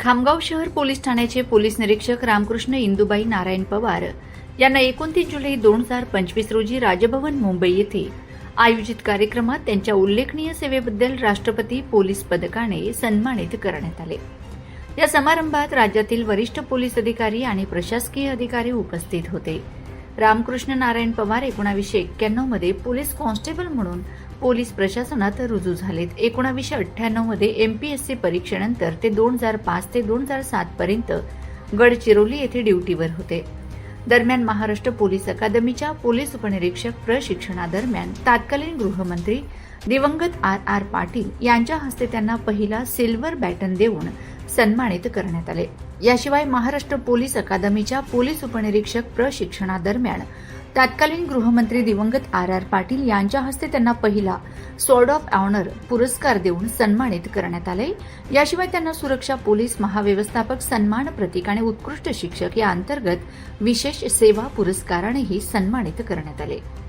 खामगाव शहर पोलीस ठाण्याचे पोलीस निरीक्षक रामकृष्ण इंदुबाई नारायण पवार यांना एकोणतीस जुलै दोन हजार पंचवीस रोजी राजभवन मुंबई येथे आयोजित कार्यक्रमात त्यांच्या उल्लेखनीय सेवेबद्दल राष्ट्रपती पोलीस पदकाने सन्मानित करण्यात आले. या समारंभात राज्यातील वरिष्ठ पोलीस अधिकारी आणि प्रशासकीय अधिकारी उपस्थित होते. रामकृष्ण नारायण पवार एकोणावीसशे एक्क्याण्णवमध्ये पोलीस कॉन्स्टेबल म्हणून पोलीस प्रशासनात रुजू झालेत. एकोणावीसशे अठ्ठ्याण्णवमध्ये सी परीक्षेनंतर ते दोन हजार पाच ते दोन हजार सात पर्यंत गडचिरोली येथे ड्युटीवर होते. दरम्यान महाराष्ट्र पोलीस अकादमीच्या पोलीस उपनिरीक्षक प्रशिक्षणादरम्यान तत्कालीन गृहमंत्री दिवंगत आर आर पाटील यांच्या हस्ते त्यांना पहिला सिल्वर बॅटन देऊन सन्मानित करण्यात आले. याशिवाय महाराष्ट्र पोलीस अकादमीच्या पोलीस उपनिरीक्षक प्रशिक्षणादरम्यान तत्कालीन गृहमंत्री दिवंगत आर आर पाटील यांच्या हस्ते त्यांना पहिला सॉर्ड ऑफ ऑनर पुरस्कार देऊन सन्मानित करण्यात आले. याशिवाय त्यांना सुरक्षा पोलीस महाव्यवस्थापक सन्मान प्रतीक आणि उत्कृष्ट शिक्षक या अंतर्गत विशेष सेवा पुरस्कारानेही सन्मानित करण्यात आले.